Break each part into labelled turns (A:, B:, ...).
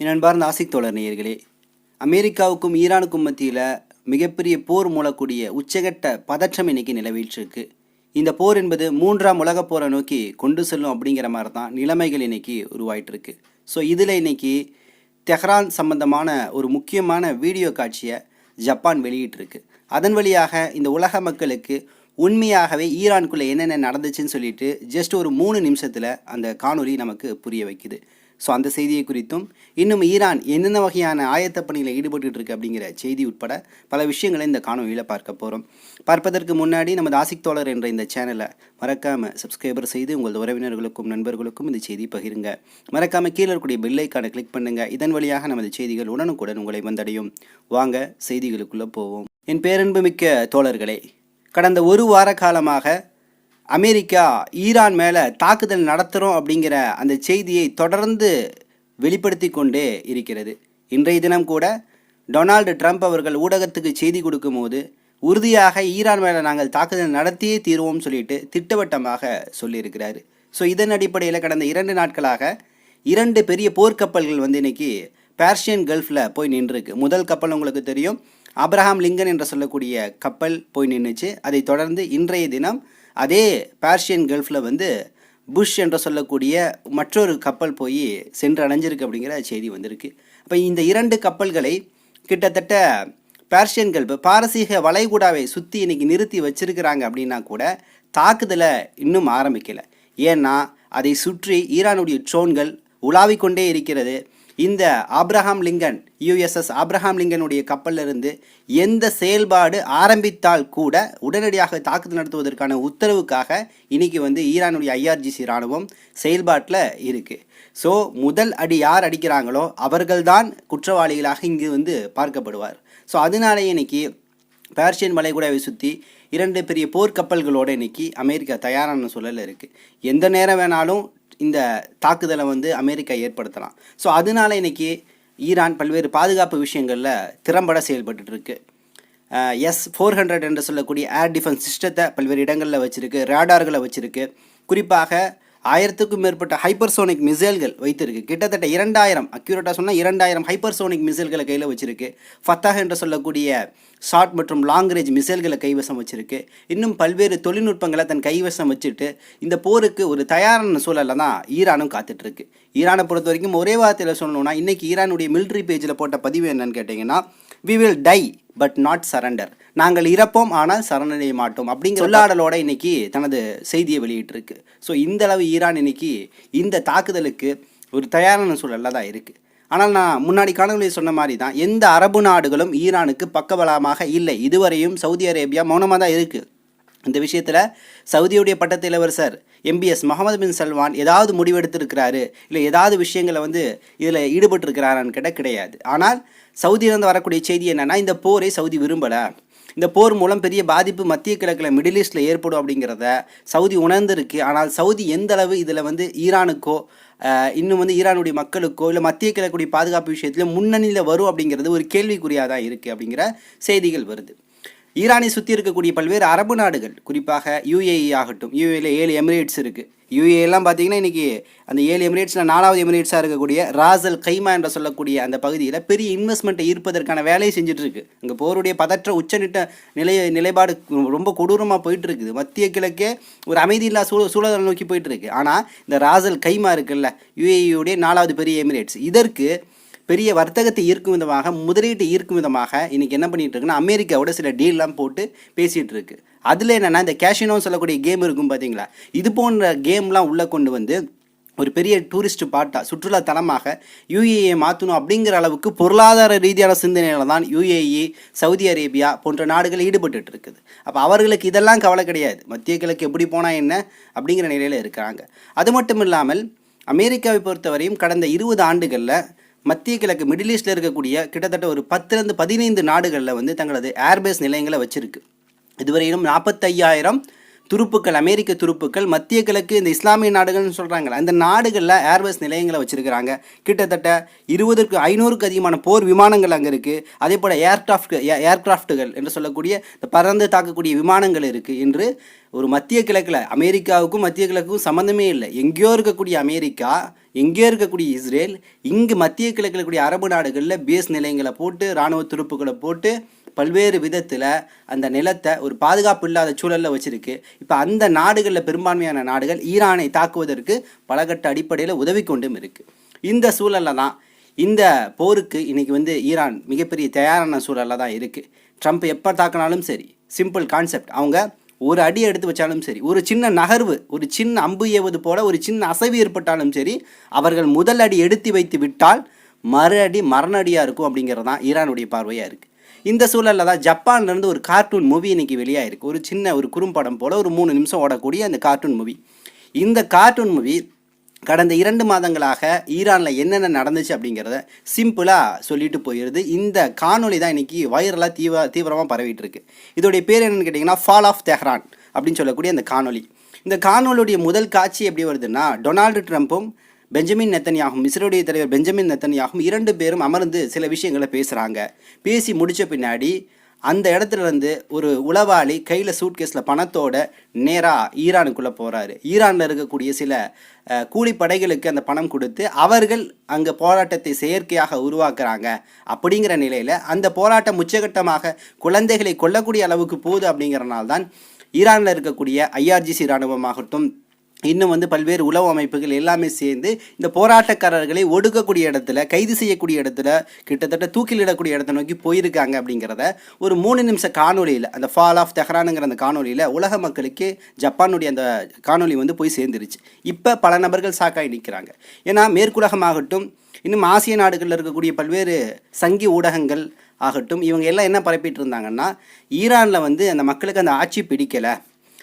A: என் அன்பார்ந்த ஆசிக் தோழர் நேயர்களே அமெரிக்காவுக்கும் ஈரானுக்கும் மத்தியில் மிகப்பெரிய போர் மூலக்கூடிய உச்சகட்ட பதற்றம் இன்னைக்கு நிலவிட்டுருக்கு. இந்த போர் என்பது மூன்றாம் உலகப் போரை நோக்கி கொண்டு செல்லும் அப்படிங்கிற மாதிரி தான் நிலைமைகள் இன்னைக்கு உருவாயிட்டிருக்கு. ஸோ இதில் இன்னைக்கு தெஹ்ரான் சம்பந்தமான ஒரு முக்கியமான வீடியோ காட்சியை ஜப்பான் வெளியிட்டிருக்கு. அதன் வழியாக இந்த உலக மக்களுக்கு உண்மையாகவே ஈரானுக்குள்ளே என்னென்ன நடந்துச்சுன்னு சொல்லிட்டு ஜஸ்ட் ஒரு மூணு நிமிஷத்தில் அந்த காணொளி நமக்கு புரிய வைக்குது. ஸோ அந்த செய்தியை குறித்தும் இன்னும் ஈரான் என்னென்ன வகையான ஆயத்த பணியில் ஈடுபட்டு இருக்கு அப்படிங்கிற செய்தி உட்பட பல விஷயங்களை இந்த காணொலியில் பார்க்க போகிறோம் பார்ப்பதற்கு முன்னாடி நமது ஆசிக் தோழர் என்ற இந்த சேனலை மறக்காமல் சப்ஸ்கிரைபர் செய்து உங்களது உறவினர்களுக்கும் நண்பர்களுக்கும் இந்த செய்தி பகிருங்க. மறக்காமல் கீழே இருக்கக்கூடிய பெல்லைக்கான கிளிக் பண்ணுங்கள் இதன் வழியாக நமது செய்திகள் உடனுக்குடன் உங்களை வந்தடையும். வாங்க செய்திகளுக்குள்ளே போவோம். என் பேரன்புமிக்க தோழர்களே கடந்த ஒரு வார காலமாக அமெரிக்கா ஈரான் மேலே தாக்குதல் நடத்துகிறோம் அப்படிங்கிற அந்த செய்தியை தொடர்ந்து வெளிப்படுத்தி கொண்டே இருக்கிறது. இன்றைய தினம் கூட டொனால்டு ட்ரம்ப் அவர்கள் ஊடகத்துக்கு செய்தி கொடுக்கும்போது உறுதியாக ஈரான் மேலே நாங்கள் தாக்குதல் நடத்தியே தீர்வோம் சொல்லிட்டு திட்டவட்டமாக சொல்லியிருக்கிறாரு. ஸோ இதன் அடிப்படையில் கடந்த இரண்டு நாட்களாக இரண்டு பெரிய போர்க்கப்பல்கள் வந்து இன்றைக்கி பேர்ஷியன் கல்ஃபில் போய் நின்றுருக்கு. முதல் கப்பல் உங்களுக்கு தெரியும். அப்ரஹாம் லிங்கன் என்று சொல்லக்கூடிய கப்பல் போய் நின்றுச்சு அதை தொடர்ந்து இன்றைய தினம் அதே பேர்ஷியன் கல்ஃபில் வந்து புஷ் என்று சொல்லக்கூடிய மற்றொரு கப்பல் போய் சென்று அடைஞ்சிருக்கு அப்படிங்கிற செய்தி வந்திருக்கு. அப்போ இந்த இரண்டு கப்பல்களை கிட்டத்தட்ட பேர்ஷியன் கல்ஃப் பாரசீக வளைகுடாவை சுற்றி இன்னைக்கு நிறுத்தி வச்சிருக்கிறாங்க அப்படின்னா கூட தாக்குதலை இன்னும் ஆரம்பிக்கலை. ஏன்னா அதை சுற்றி ஈரானுடைய ட்ரோன்கள் உலாவிக் கொண்டே இருக்கிறது. இந்த ஆப்ரஹாம் லிங்கன் யுஎஸ்எஸ் ஆப்ரஹாம் லிங்கனுடைய கப்பலிலிருந்து எந்த செயல்பாடு ஆரம்பித்தால் கூட உடனடியாக தாக்குதல் நடத்துவதற்கான உத்தரவுக்காக இன்னைக்கு வந்து ஈரானுடைய ஐஆர்ஜிசி இராணுவம் செயல்பாட்டில் இருக்குது ஸோ முதல் அடி யார் அடிக்கிறாங்களோ அவர்கள்தான் குற்றவாளிகளாக இங்கு வந்து பார்க்கப்படுவார். ஸோ அதனாலேயே இன்னைக்கு பேர்ஷியன் வளைகுடாவை சுற்றி இரண்டு பெரிய போர்க்கப்பல்களோடு இன்னைக்கு அமெரிக்கா தயாரான சூழலில் இருக்குது எந்த நேரம் வேணாலும் இந்த தாக்குதலை வந்து அமெரிக்கா ஏற்படுத்தலாம். ஸோ அதனால இன்றைக்கி ஈரான் பல்வேறு பாதுகாப்பு விஷயங்களில் திறம்பட செயல்பட்டுருக்கு எஸ் ஃபோர் ஹண்ட்ரட் என்று சொல்லக்கூடிய ஏர் டிஃபென்ஸ் சிஸ்டத்தை பல்வேறு இடங்களில் வச்சுருக்கு ரேடார்களை வச்சுருக்கு. குறிப்பாக ஆயிரத்துக்கும் மேற்பட்ட ஹைப்பர்சோனிக் மிசைல்கள் வைத்திருக்கு. கிட்டத்தட்ட இரண்டாயிரம் அக்யூரேட்டாக சொன்னால் இரண்டாயிரம் ஹைப்பர்சோனிக் மிசைல்களை கையில் வச்சிருக்கு. ஃபத்தாக என்று சொல்லக்கூடிய ஷார்ட் மற்றும் லாங் ரேஞ்ச் மிசைல்களை கைவசம் வச்சிருக்கு. இன்னும் பல்வேறு தொழில்நுட்பங்களை தன் கைவசம் வச்சுட்டு இந்த போருக்கு ஒரு தயாரான சூழலில் தான் ஈரானும் காத்துட்ருக்கு. ஈரானை பொறுத்த வரைக்கும் ஒரே வார்த்தையில் சொல்லணும்னா இன்றைக்கி ஈரானுடைய மிலிட்ரி பேஜில் போட்ட பதிவு என்னன்னு கேட்டிங்கன்னா we will die but not surrender நாங்கள் இறப்போம் ஆனால் சரணடைய மாட்டோம் அப்படிங்கிற சொல்லாடலோட இன்னைக்கு தனது செய்தியை வெளியிட்டிருக்கு. ஸோ இந்த அளவு ஈரான் இன்னைக்கு இந்த தாக்குதலுக்கு ஒரு தயாரான சூழலில் தான் இருக்குது ஆனால் நான் முன்னாடி காணொலியில் சொன்ன மாதிரி தான் எந்த அரபு நாடுகளும் ஈரானுக்கு பக்கபலமாக இல்லை. இதுவரையும் சவுதி அரேபியா மௌனமாக தான் இருக்குது இந்த விஷயத்தில் சவுதியுடைய பட்டத்து இளவரசர் எம்பிஎஸ் முகமது பின் சல்மான் ஏதாவது முடிவெடுத்திருக்கிறாரு இல்லை ஏதாவது விஷயங்களை வந்து இதில் ஈடுபட்டிருக்கிறாரான்னு கேட்டால் கிடையாது. ஆனால் சவுதியிலிருந்து வரக்கூடிய செய்தி என்னென்னா இந்த போரை சவுதி விரும்பலை. இந்த போர் மூலம் பெரிய பாதிப்பு மத்திய கிழக்கில் மிடில் ஈஸ்டில் ஏற்படும் அப்படிங்கிறத சவுதி உணர்ந்திருக்கு. ஆனால் சவுதி எந்த அளவு இதில் வந்து ஈரானுக்கோ இன்னும் வந்து ஈரானுடைய மக்களுக்கோ இல்லை மத்திய கிழக்குடைய பாதுகாப்பு விஷயத்தில் முன்னணியில் வரும் அப்படிங்கிறது ஒரு கேள்விக்குறியாக தான் இருக்குது அப்படிங்கிற செய்திகள் வருது. ஈரானை சுற்றி இருக்கக்கூடிய பல்வேறு அரபு நாடுகள் குறிப்பாக யுஏஇ ஆகட்டும் யுஏல ஏழு எமிரேட்ஸ் இருக்குது யுஏ எல்லாம் பார்த்தீங்கன்னா இன்றைக்கி அந்த ஏழு எமிரேட்ஸில் நாலாவது எமிரேட்ஸாக இருக்கக்கூடிய ராசல் கைமா என்று சொல்லக்கூடிய அந்த பகுதியில் பெரிய இன்வெஸ்ட்மெண்ட்டை ஈர்ப்பதற்கான வேலையை செஞ்சுட்ருக்கு. அங்கே போருடைய பதற்ற உச்சநிட்ட நிலை நிலைப்பாடு ரொம்ப கொடூரமாக போயிட்டுருக்குது மத்திய கிழக்கே ஒரு அமைதியில்லா சூழ சூழலை நோக்கி போயிட்டுருக்கு ஆனால் இந்த ராசல் கைமா இருக்குல்ல யூஏஇயுடைய நாலாவது பெரிய எமிரேட்ஸ். இதற்கு பெரிய வர்த்தகத்தை ஈர்க்கும் விதமாக முதலீட்டை ஈர்க்கும் விதமாக இன்றைக்கி என்ன பண்ணிகிட்டு இருக்குன்னா அமெரிக்காவோட சில டீல்லாம் போட்டு பேசிகிட்டு இருக்கு. அதில் என்னென்னா இந்த கேஷினோன்னு சொல்லக்கூடிய கேம் இருக்கும் பார்த்தீங்களா இது போன்ற கேம்லாம் உள்ளே கொண்டு வந்து ஒரு பெரிய டூரிஸ்ட் பாட்டா சுற்றுலா தலமாக யூஏஏ மாற்றணும் அப்படிங்கிற அளவுக்கு பொருளாதார ரீதியான சிந்தனையில தான் யூஏஇ சவுதி அரேபியா போன்ற நாடுகள் ஈடுபட்டு இருக்குது. அப்போ அவர்களுக்கு இதெல்லாம் கவலை கிடையாது. மத்திய கிழக்கு எப்படி போனால் என்ன அப்படிங்கிற நிலையில் இருக்கிறாங்க. அது மட்டும் இல்லாமல் அமெரிக்காவை பொறுத்தவரையும் கடந்த இருபது ஆண்டுகளில் மத்திய கிழக்கு மிடில் ஈஸ்டில் இருக்கக்கூடிய கிட்டத்தட்ட ஒரு பத்துலேருந்து பதினைந்து நாடுகளில் வந்து தங்களது ஏர்பேஸ் நிலையங்களை வச்சுருக்கு. இதுவரையிலும் நாற்பத்தையாயிரம் துருப்புக்கள் அமெரிக்க துருப்புக்கள் மத்திய கிழக்கு இந்த இஸ்லாமிய நாடுகள்னு சொல்கிறாங்களே அந்த நாடுகளில் ஏர்பஸ் நிலையங்களை வச்சுருக்கிறாங்க. கிட்டத்தட்ட இருபதுக்கு ஐநூறுக்கு அதிகமான போர் விமானங்கள் அங்கே இருக்குது அதே போல் ஏர்கிராஃப்ட் ஏர்கிராஃப்ட்டுகள் என்று சொல்லக்கூடிய இந்த பறந்து தாக்கக்கூடிய விமானங்கள் இருக்குது என்று ஒரு மத்திய கிழக்கில் அமெரிக்காவுக்கும் மத்திய கிழக்குக்கும் சம்மந்தமே இல்லை. எங்கேயோ இருக்கக்கூடிய அமெரிக்கா எங்கேயோ இருக்கக்கூடிய இஸ்ரேல் இங்கு மத்திய கிழக்கில் இருக்கக்கூடிய அரபு நாடுகளில் பேஸ் நிலையங்களை போட்டு இராணுவ துருப்புக்களை போட்டு பல்வேறு விதத்தில் அந்த நிலத்தை ஒரு பாதுகாப்பு இல்லாத சூழலில் வச்சுருக்கு. இப்போ அந்த நாடுகளில் பெரும்பான்மையான நாடுகள் ஈரானை தாக்குவதற்கு பலகட்ட அடிப்படையில் உதவி கொண்டும் இருக்குது இந்த சூழலில் தான் இந்த போருக்கு இன்றைக்கி வந்து ஈரான் மிகப்பெரிய தயாரான சூழலில் தான் இருக்குது ட்ரம்ப் எப்போ தாக்கினாலும் சரி சிம்பிள் கான்செப்ட். அவங்க ஒரு அடி எடுத்து வச்சாலும் சரி ஒரு சின்ன நகர்வு ஒரு சின்ன அம்பு ஏவது போல ஒரு சின்ன அசைவு ஏற்பட்டாலும் சரி அவர்கள் முதல் அடி எடுத்து வைத்து விட்டால் மறு அடி மரணடியாக இருக்கும் அப்படிங்கிறது தான் ஈரானுடைய பார்வையாக இருக்குது இந்த சூழலில் தான் ஜப்பான்லேருந்து ஒரு கார்ட்டூன் மூவி இன்றைக்கி வெளியாகிருக்கு ஒரு சின்ன ஒரு குறும்படம் போல் ஒரு மூணு நிமிஷம் ஓடக்கூடிய அந்த கார்ட்டூன் மூவி இந்த கார்ட்டூன் மூவி கடந்த இரண்டு மாதங்களாக ஈரானில் என்னென்ன நடந்துச்சு அப்படிங்கிறத சிம்பிளாக சொல்லிட்டு போயிடுது இந்த காணொலி தான் இன்றைக்கி வைரலாக தீவிர தீவிரமாக பரவிட்டு இருக்கு இதோடைய பேர் என்னென்னு கேட்டிங்கன்னா ஃபால் ஆஃப் தெஹ்ரான் அப்படின்னு சொல்லக்கூடிய அந்த காணொலி இந்த காணொலியுடைய முதல் காட்சி எப்படி வருதுன்னா டொனால்டு ட்ரம்ப்பும் பெஞ்சமின் நெத்தனியாகும் இஸ்ரேலுடைய தலைவர் பெஞ்சமின் நெத்தனியாகும் இரண்டு பேரும் அமர்ந்து சில விஷயங்களை பேசுகிறாங்க பேசி முடித்த பின்னாடி அந்த இடத்துல இருந்து ஒரு உளவாளி கையில் சூட்கேஸில் பணத்தோட நேராக ஈரானுக்குள்ளே போகிறாரு ஈரானில் இருக்கக்கூடிய சில கூலிப்படைகளுக்கு அந்த பணம் கொடுத்து அவர்கள் அங்கே போராட்டத்தை செயற்கையாக உருவாக்குறாங்க. அப்படிங்கிற நிலையில் அந்த போராட்டம் உச்சகட்டமாக குழந்தைகளை கொல்லக்கூடிய அளவுக்கு போகுது அப்படிங்கிறனால்தான் ஈரானில் இருக்கக்கூடிய ஐஆர்ஜிசி இராணுவமாகட்டும் இன்னும் வந்து பல்வேறு உளவு அமைப்புகள் எல்லாமே சேர்ந்து இந்த போராட்டக்காரர்களை ஒடுக்கக்கூடிய இடத்துல கைது செய்யக்கூடிய இடத்துல கிட்டத்தட்ட தூக்கிலிடக்கூடிய இடத்த நோக்கி போயிருக்காங்க அப்படிங்கிறத ஒரு மூணு நிமிஷ காணொலியில் அந்த ஃபால் ஆஃப் தெஹ்ரானுங்கிற அந்த காணொலியில் உலக மக்களுக்கு ஜப்பானுடைய அந்த காணொளி வந்து போய் சேர்ந்துருச்சு. இப்போ பல நபர்கள் சாக்காய் நிற்கிறாங்க ஏன்னா மேற்குலகமாகட்டும் இன்னும் ஆசிய நாடுகளில் இருக்கக்கூடிய பல்வேறு சங்கி ஊடகங்கள் ஆகட்டும் இவங்க எல்லாம் என்ன பரப்பிட்டு இருந்தாங்கன்னா ஈரானில் வந்து அந்த மக்களுக்கு அந்த ஆட்சி பிடிக்கலை.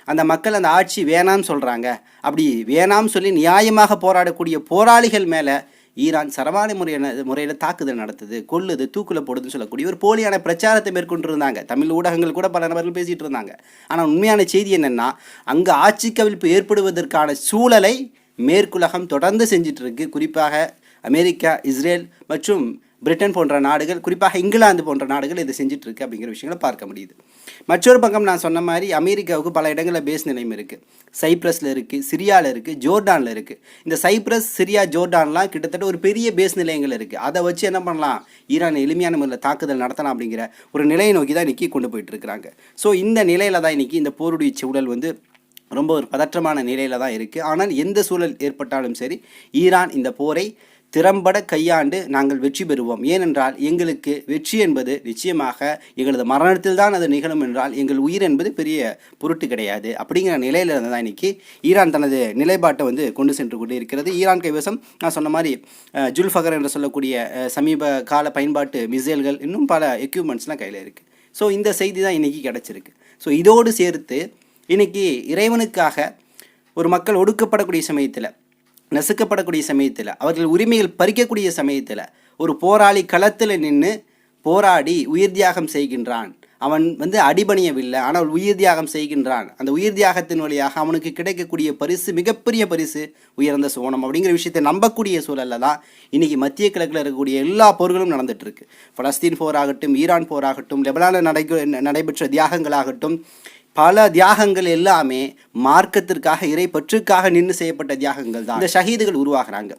A: அந்த மக்கள் அந்த ஆட்சி வேணாம்னு சொல்கிறாங்க அப்படி வேணாம்னு சொல்லி நியாயமாக போராடக்கூடிய போராளிகள் மேலே ஈரான் சரமாரி முறையான முறையில் தாக்குதல் நடத்துது கொல்லுது தூக்கில் போடுதுன்னு சொல்லக்கூடிய ஒரு போலியான பிரச்சாரத்தை மேற்கொண்டு இருந்தாங்க தமிழ் ஊடகங்கள் கூட பல நபர்கள் பேசிகிட்டு இருந்தாங்க ஆனால் உண்மையான செய்தி என்னென்னா அங்கே ஆட்சி கவிழ்ப்பு ஏற்படுவதற்கான சூழலை மேற்குலகம் தொடர்ந்து செஞ்சிட்டு இருக்கு குறிப்பாக அமெரிக்கா இஸ்ரேல் மற்றும் பிரிட்டன் போன்ற நாடுகள் குறிப்பாக இங்கிலாந்து போன்ற நாடுகள் இதை செஞ்சுட்டு இருக்கு அப்படிங்கிற விஷயங்களை பார்க்க முடியுது. மற்றொரு பக்கம் நான் சொன்ன மாதிரி அமெரிக்காவுக்கு பல இடங்களில் பேஸ் நிலையம் இருக்குது சைப்ரஸில் இருக்குது சிரியாவில் இருக்குது ஜோர்டானில் இருக்குது இந்த சைப்ரஸ் சிரியா ஜோர்டான்லாம் கிட்டத்தட்ட ஒரு பெரிய பேஸ் நிலையங்கள் இருக்குது அதை வச்சு என்ன பண்ணலாம்? ஈரான் எளிமையான முறையில் தாக்குதல் நடத்தலாம் அப்படிங்கிற ஒரு நிலையை நோக்கி தான் இன்றைக்கி கொண்டு போயிட்டு இருக்கிறாங்க. ஸோ இந்த நிலையில் தான் இன்றைக்கி இந்த போருடைய சூழல் வந்து ரொம்ப ஒரு பதற்றமான நிலையில் தான் இருக்குது ஆனால் எந்த சூழல் ஏற்பட்டாலும் சரி ஈரான் இந்த போரை திறம்பட கையாண்டு நாங்கள் வெற்றி பெறுவோம். ஏனென்றால் எங்களுக்கு வெற்றி என்பது நிச்சயமாக எங்களது மரணத்தில் தான் அது நிகழும் என்றால் எங்கள் உயிர் என்பது பெரிய பொருட்டு கிடையாது. அப்படிங்கிற நிலையில இருந்து தான் இன்னைக்கு ஈரான் தனது நிலைப்பாட்டை வந்து கொண்டு சென்று கொண்டு இருக்கிறது ஈரான் கைவசம் நான் சொன்ன மாதிரி ஜுல்ஃபகர் என்று சொல்லக்கூடிய சமீப கால பயன்பாட்டு மிசைல்கள் இன்னும் பல எக்யூப்மெண்ட்ஸ்லாம் கையில் இருக்குது ஸோ இந்த செய்தி தான் இன்றைக்கி கிடச்சிருக்கு. ஸோ இதோடு சேர்த்து இன்னைக்கு இறைவனுக்காக ஒரு மக்கள் ஒடுக்கப்படக்கூடிய சமயத்தில் நசுக்கப்படக்கூடிய சமயத்தில் அவர்கள் உரிமைகள் பறிக்கக்கூடிய சமயத்தில் ஒரு போராளி களத்தில் நின்று போராடி உயிர் தியாகம் செய்கின்றான். அவன் வந்து அடிபணியவில்லை ஆனால் உயிர் தியாகம் செய்கின்றான். அந்த உயிர் தியாகத்தின் வழியாக அவனுக்கு கிடைக்கக்கூடிய பரிசு மிகப்பெரிய பரிசு உயர்ந்த சோனம் அப்படிங்கிற விஷயத்தை நம்பக்கூடிய சூழலில் தான் இன்னைக்கு மத்திய கிழக்கில் இருக்கக்கூடிய எல்லா போர்களும் நடந்துட்டு இருக்கு பலஸ்தீன் போராகட்டும் ஈரான் போராகட்டும் லெபனானில் நடை நடைபெற்ற தியாகங்களாகட்டும் பல தியாகங்கள் எல்லாமே மார்க்கத்திற்காக இறை பற்றுக்காக நின்று செய்யப்பட்ட தியாகங்கள் தான் இந்த ஷஹீதுகள் உருவாகுறாங்க.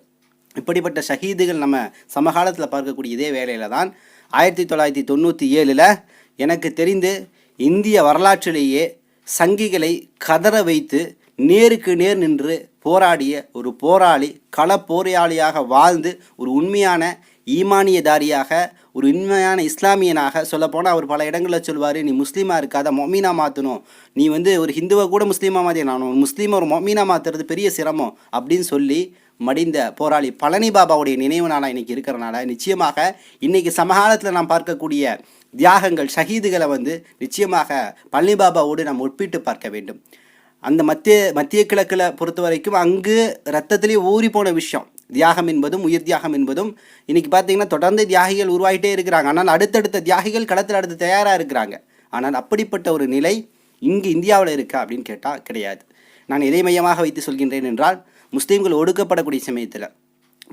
A: இப்படிப்பட்ட ஷஹீதுகள் நம்ம சமகாலத்தில் பார்க்கக்கூடிய இதே வேளையில் தான் ஆயிரத்தி தொள்ளாயிரத்தி தொண்ணூற்றி ஏழில் எனக்கு தெரிந்து இந்திய வரலாற்றிலேயே சங்கிகளை கதற வைத்து நேருக்கு நேர் நின்று போராடிய ஒரு போராளி கள போராளியாக வாழ்ந்து ஒரு உண்மையான ஈமானியதாரியாக ஒரு உண்மையான இஸ்லாமியனாக சொல்லப்போனால் அவர் பல இடங்களில் சொல்வார் நீ முஸ்லீமாக இருக்காத மொமீனா மாற்றணும் நீ வந்து ஒரு ஹிந்துவை கூட முஸ்லீமாக மாற்றி நான் ஒரு முஸ்லீமை ஒரு மொமீனா மாற்றுறது பெரிய சிரமம் அப்படின்னு சொல்லி மடிந்த போராளி பழனி பாபாவுடைய நினைவு நாளாக இன்றைக்கி இருக்கிறனால நிச்சயமாக இன்றைக்கி சமகாலத்தில் நாம் பார்க்கக்கூடிய தியாகங்கள் ஷஹீதுகளை வந்து நிச்சயமாக பழனி பாபாவோடு நாம் ஒப்பிட்டு பார்க்க வேண்டும். அந்த மத்திய மத்திய கிழக்கில் பொறுத்த வரைக்கும் அங்கு ரத்தத்திலே ஊறி போன விஷயம். தியாகம் என்பதும் உயிர் தியாகம் என்பதும் இன்றைக்கி பார்த்திங்கன்னா தொடர்ந்து தியாகிகள் உருவாகிட்டே இருக்கிறாங்க. ஆனால் அடுத்தடுத்த தியாகிகள் களத்தில் அடுத்து தயாராக இருக்கிறாங்க. ஆனால் அப்படிப்பட்ட ஒரு நிலை இங்கு இந்தியாவில் இருக்கா அப்படின்னு கேட்டால் கிடையாது. நான் எதை மையமாக வைத்து சொல்கின்றேன் என்றால் முஸ்லீம்கள் ஒடுக்கப்படக்கூடிய சமயத்தில்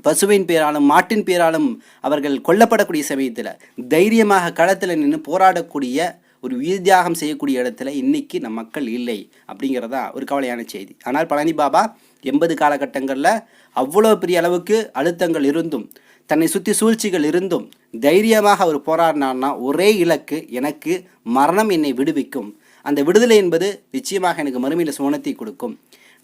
A: பசுவின் பேராலும் மாட்டின் பேராலும் அவர்கள் கொல்லப்படக்கூடிய சமயத்தில் தைரியமாக களத்தில் நின்று போராடக்கூடிய ஒரு உயிர் தியாகம் செய்யக்கூடிய இடத்துல இன்னைக்கு நம் மக்கள் இல்லை அப்படிங்கிறதா ஒரு கவலையான செய்தி. ஆனால் பழனி பாபா எண்பது காலகட்டங்களில் அவ்வளோ பெரிய அளவுக்கு அழுத்தங்கள் இருந்தும் தன்னை சுற்றி சூழ்ச்சிகள் இருந்தும் தைரியமாக அவர் போராடினார்னா ஒரே இலக்கு எனக்கு மரணம் என்னை விடுவிக்கும். அந்த விடுதலை என்பது நிச்சயமாக எனக்கு மறுமையில் சுவனத்தை கொடுக்கும்.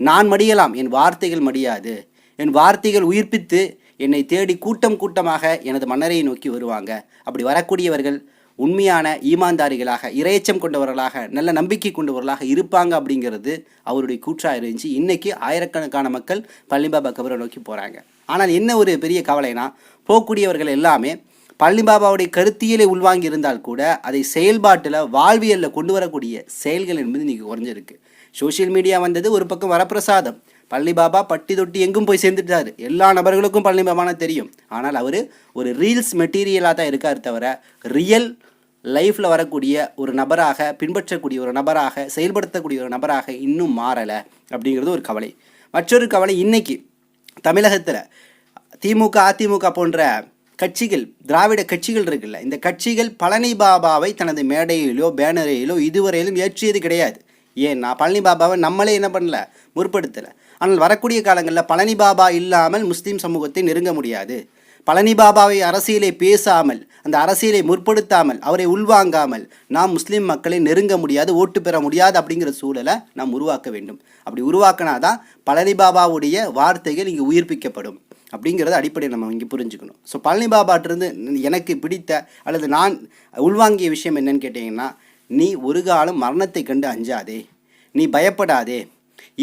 A: நான் மடியலாம் என் வார்த்தைகள் மடியாது. என் வார்த்தைகள் உயிர்ப்பித்து என்னை தேடி கூட்டம் கூட்டமாக எனது மன்னரையை நோக்கி வருவாங்க. அப்படி வரக்கூடியவர்கள் உண்மையான ஈமான்தாரிகளாக இரையச்சம் கொண்டவர்களாக நல்ல நம்பிக்கை கொண்டவர்களாக இருப்பாங்க அப்படிங்கிறது அவருடைய கூற்றாக இருந்துச்சு. இன்றைக்கி ஆயிரக்கணக்கான மக்கள் பழனிபாபா கபரை நோக்கி போகிறாங்க ஆனால் என்ன ஒரு பெரிய கவலைனா போகக்கூடியவர்கள் எல்லாமே பள்ளிபாபாவுடைய கருத்தியலை உள்வாங்கி இருந்தால் கூட அதை செயல்பாட்டில் வாழ்வியலில் கொண்டு வரக்கூடிய செயல்கள் என்பது இன்றைக்கி குறைஞ்சிருக்கு. சோஷியல் மீடியா வந்தது ஒரு பக்கம் வரப்பிரசாதம். பள்ளிபாபா பட்டி தொட்டி எங்கும் போய் சேர்ந்துட்டாரு. எல்லா நபர்களுக்கும் பள்ளி பாபானா தெரியும். ஆனால் அவர் ஒரு ரீல்ஸ் மெட்டீரியலாக தான் இருக்கார் தவிர ரியல் லைஃப்பில் வரக்கூடிய ஒரு நபராக பின்பற்றக்கூடிய ஒரு நபராக செயல்படுத்தக்கூடிய ஒரு நபராக இன்னும் மாறலை அப்படிங்கிறது ஒரு கவலை. மற்றொரு கவலை இன்றைக்கி தமிழகத்தில் திமுக அதிமுக போன்ற கட்சிகள் திராவிட கட்சிகள் இருக்குல்ல இந்த கட்சிகள் பழனி பாபாவை தனது மேடையிலோ பேனரையிலோ இதுவரையிலும் ஏற்றியது கிடையாது. ஏன்னா பழனி பாபாவை நம்மளே என்ன பண்ணல? முற்படுத்தலை. ஆனால் வரக்கூடிய காலங்களில் பழனி பாபா இல்லாமல் முஸ்லீம் சமூகத்தை நெருங்க முடியாது. பழனி பாபாவை அரசியலை பேசாமல் அந்த அரசியலை முற்படுத்தாமல் அவரை உள்வாங்காமல் நாம் முஸ்லீம் மக்களை நெருங்க முடியாது ஓட்டு பெற முடியாது அப்படிங்கிற சூழலை நாம் உருவாக்க வேண்டும். அப்படி உருவாக்கினாதான் பழனி பாபாவுடைய வார்த்தைகள் இங்கே உயிர்ப்பிக்கப்படும் அப்படிங்கிறத அடிப்படையில் நம்ம இங்கே புரிஞ்சுக்கணும். ஸோ பழனி பாபாட்டிருந்து எனக்கு பிடித்த அல்லது நான் உள்வாங்கிய விஷயம் என்னன்னு கேட்டிங்கன்னா நீ ஒரு காலம் மரணத்தை கண்டு அஞ்சாதே நீ பயப்படாதே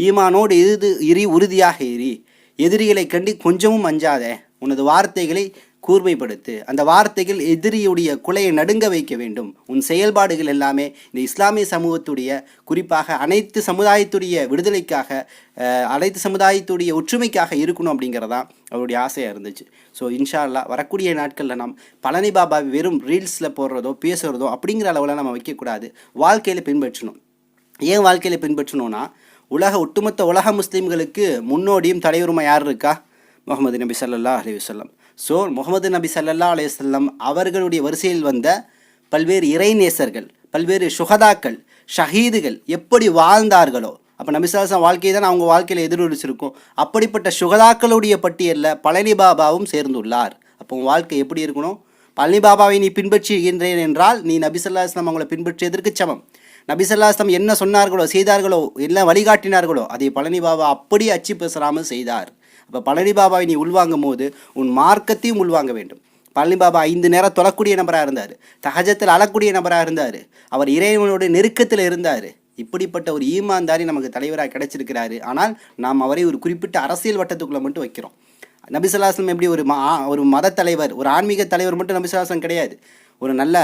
A: ஈமானோடு இறுது இரி உறுதியாக இரி எதிரிகளை கண்டு கொஞ்சமும் அஞ்சாதே உனது வார்த்தைகளை கூர்மைப்படுத்து. அந்த வார்த்தைகள் எதிரியுடைய குலையை நடுங்க வைக்க வேண்டும். உன் செயல்பாடுகள் எல்லாமே இந்த இஸ்லாமிய சமூகத்துடைய குறிப்பாக அனைத்து சமுதாயத்துடைய விடுதலைக்காக அனைத்து சமுதாயத்துடைய ஒற்றுமைக்காக இருக்கணும் அப்படிங்கிறதான் அவருடைய ஆசையாக இருந்துச்சு. ஸோ இன்ஷா அல்லாஹ் வரக்கூடிய நாட்களில் நாம் பழனி பாபா வெறும் ரீல்ஸில் போடுறதோ பேசுகிறதோ அப்படிங்கிற அளவில் நம்ம வைக்கக்கூடாது. வாழ்க்கையில் பின்பற்றணும். ஏன் வாழ்க்கையில் பின்பற்றணும்னா உலக ஒட்டுமொத்த உலக முஸ்லீம்களுக்கு முன்னோடியும் தலைவருமா யார் இருக்கா? முகமது நபி சல்லா அலி வல்லம் ஸோ முகமது நபி சல்லா அலி வல்லம் அவர்களுடைய வரிசையில் வந்த பல்வேறு இறைநேசர்கள் பல்வேறு சுகதாக்கள் ஷஹீதுகள் எப்படி வாழ்ந்தார்களோ அப்போ நபிசாசன் வாழ்க்கையை தான் அவங்க வாழ்க்கையில் எதிரொலிச்சிருக்கும். அப்படிப்பட்ட சுகதாக்களுடைய பட்டியலில் பழனி பாபாவும் சேர்ந்துள்ளார். அப்போ உன் வாழ்க்கை எப்படி இருக்கணும்? பழனி பாபாவை நீ பின்பற்றுகின்றேன் என்றால் நீ நபிசல்லா இஸ்லாம் அவங்களை பின்பற்றியதற்கு சமம். நபிசல்லா இஸ்லாம் என்ன சொன்னார்களோ செய்தார்களோ என்ன வழிகாட்டினார்களோ அதை பழனி பாபா அப்படியே அச்சு பேசாமல் செய்தார். அப்போ பழனி பாபாவை நீ உள்வாங்கும் போது உன் மார்க்கத்தையும் உள்வாங்க வேண்டும். பழனி பாபா ஐந்து நேரம் தொழக்கூடிய நபராக இருந்தார். சகஜத்தில் அழக்கூடிய நபராக இருந்தார். அவர் இறைவனோட நெருக்கத்தில் இருந்தார். இப்படிப்பட்ட ஒரு ஈமான்தாரி நமக்கு தலைவராக கிடைச்சிருக்கிறாரு. ஆனால் நாம் அவரை ஒரு குறிப்பிட்ட அரசியல் வட்டத்துக்குள்ளே மட்டும் வைக்கிறோம். நபிசல்லாஸ்லம் எப்படி ஒரு மா ஒரு மத தலைவர் ஒரு ஆன்மீக தலைவர் மட்டும் நபிசல்லாஸ்லம் கிடையாது. ஒரு நல்ல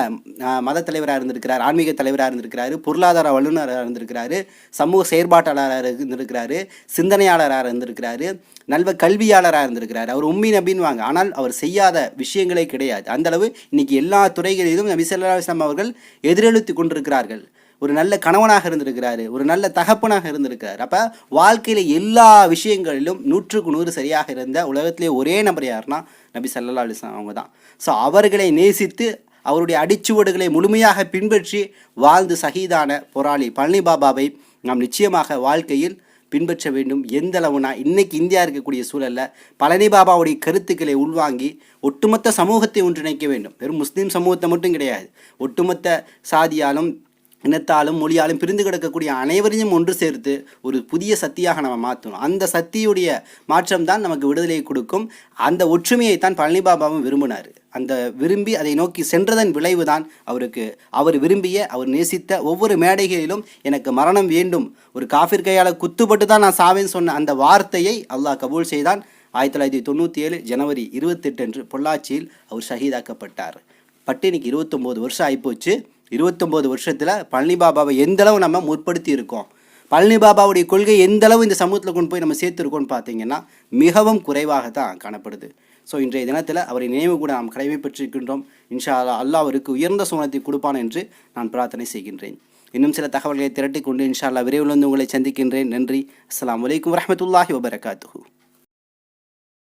A: மத தலைவராக இருந்திருக்கிறார் ஆன்மீக தலைவராக இருந்திருக்கிறாரு பொருளாதார வல்லுநராக இருந்திருக்கிறாரு சமூக செயற்பாட்டாளராக இருந்திருக்கிறாரு சிந்தனையாளராக இருந்திருக்கிறாரு நல்ல கல்வியாளராக இருந்திருக்கிறார். அவர் உம்மி நபின்வாங்க ஆனால் அவர் செய்யாத விஷயங்களே கிடையாது. அந்த அளவு இன்னைக்கு எல்லா துறைகளிலும் நபி ஸல்லல்லாஹு அவர்கள் எதிரெழுத்து கொண்டிருக்கிறார்கள். ஒரு நல்ல கணவனாக இருந்திருக்கிறாரு. ஒரு நல்ல தகப்பனாக இருந்திருக்கிறார். அப்போ வாழ்க்கையில் எல்லா விஷயங்களிலும் நூற்றுக்கு நூறு சரியாக இருந்த உலகத்திலே ஒரே நபர் யாருன்னா நபி சல்லா அலிஸ்லாம் அவங்க தான் ஸோ அவர்களை நேசித்து அவருடைய அடிச்சுவடுகளை முழுமையாக பின்பற்றி வாழ்ந்து சகிதான போராளி பழனி பாபாவை நாம் நிச்சயமாக வாழ்க்கையில் பின்பற்ற வேண்டும். எந்த அளவுனா இன்னைக்கு இந்தியா இருக்கக்கூடிய சூழலில் பழனி பாபாவுடைய கருத்துக்களை உள்வாங்கி ஒட்டுமொத்த சமூகத்தை ஒன்றிணைக்க வேண்டும். வெறும் முஸ்லீம் சமூகத்தை மட்டும் கிடையாது. ஒட்டுமொத்த சாதியாலும் இனத்தாலும் மொழியாலும் பிரிந்து கிடக்கக்கூடிய அனைவரையும் ஒன்று சேர்த்து ஒரு புதிய சக்தியாக நம்ம மாற்றணும். அந்த சக்தியுடைய மாற்றம் தான் நமக்கு விடுதலையை கொடுக்கும். அந்த ஒற்றுமையை தான் பழனி பாபாவும் விரும்பினார். அந்த விரும்பி அதை நோக்கி சென்றதன் விளைவு தான் அவருக்கு அவர் விரும்பிய அவர் நேசித்த ஒவ்வொரு மேடைகளிலும் எனக்கு மரணம் வேண்டும். ஒரு காஃபிர் கையால் குத்துப்பட்டு தான் நான் சாவேன்னு சொன்ன அந்த வார்த்தையை அல்லாஹ் கபூல் செய்தான். ஆயிரத்தி தொள்ளாயிரத்தி தொண்ணூற்றி ஏழு ஜனவரி இருபத்தெட்டு அன்று பொள்ளாச்சியில் அவர் ஷஹீதாக்கப்பட்டார். பட்டு இன்னைக்கு இருபத்தொம்போது வருஷம் ஆகிப்போச்சு இருபத்தொம்போது வருஷத்தில் பழனி பாபாவை எந்தளவு நம்ம முற்படுத்தி இருக்கோம்? பழனி பாபாவுடைய கொள்கை எந்தளவு இந்த சமூகத்தில் கொண்டு போய் நம்ம சேர்த்துருக்கோம்னு பார்த்தீங்கன்னா மிகவும் குறைவாக தான் காணப்படுது. ஸோ இன்றைய தினத்தில் அவரை நினைவு கூட நாம் கடமைப்பட்டிருக்கின்றோம். இன்ஷா அல்லாஹ் அல்லாஹ் அவருக்கு உயர்ந்த சோனத்தை கொடுப்பான் என்று நான் பிரார்த்தனை செய்கின்றேன். இன்னும் சில தகவல்களை திரட்டி கொண்டு இன்ஷா அல்லாஹ் விரைவில் வந்து உங்களை சந்திக்கின்றேன். நன்றி. அஸ்லாம் வலைக்கம் வரமத்துல்லாஹி வபரகாத்துஹூ.